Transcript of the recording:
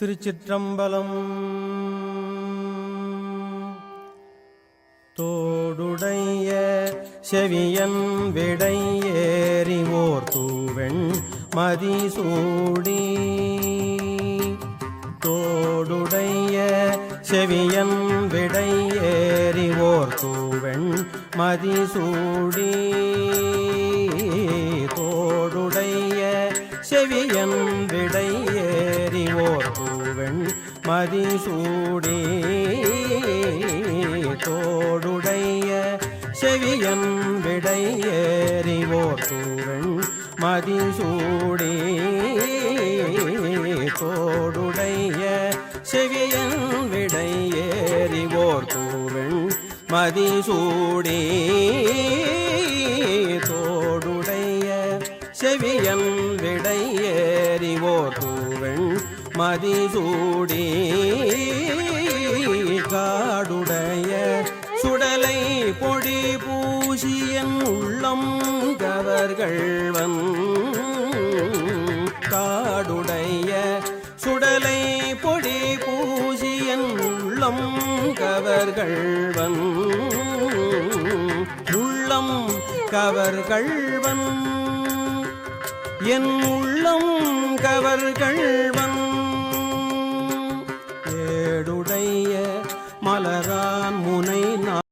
திருச்சிற்றம்பலம். தோடுடைய செவியன் விடை ஏறிவோர் தூவெண் மதிசூடி. தோடுடைய செவியன் விடை ஏறிவோர் தூவெண் மதிசூடி. தோடுடைய செவியன் விடை மதிசூடே தோடுடைய செவியன் விடை தூரன் மதிசூடே தோடுடைய செவியன் விடை தூரன் மதிசூடே தோடுடைய செவியன் விடை ஏறிவோர் மதிசூடி காடுடைய சுடலை பொடி பூசியன் உள்ளம் கவர்கள்வன் காடுடைய சுடலை பொடி பூசியன் உள்ளம் கவர்கள்வன் உள்ளம் கவர்கள்வன் என் உள்ளம் கவர்கள்வன் மலரான் முனை நான்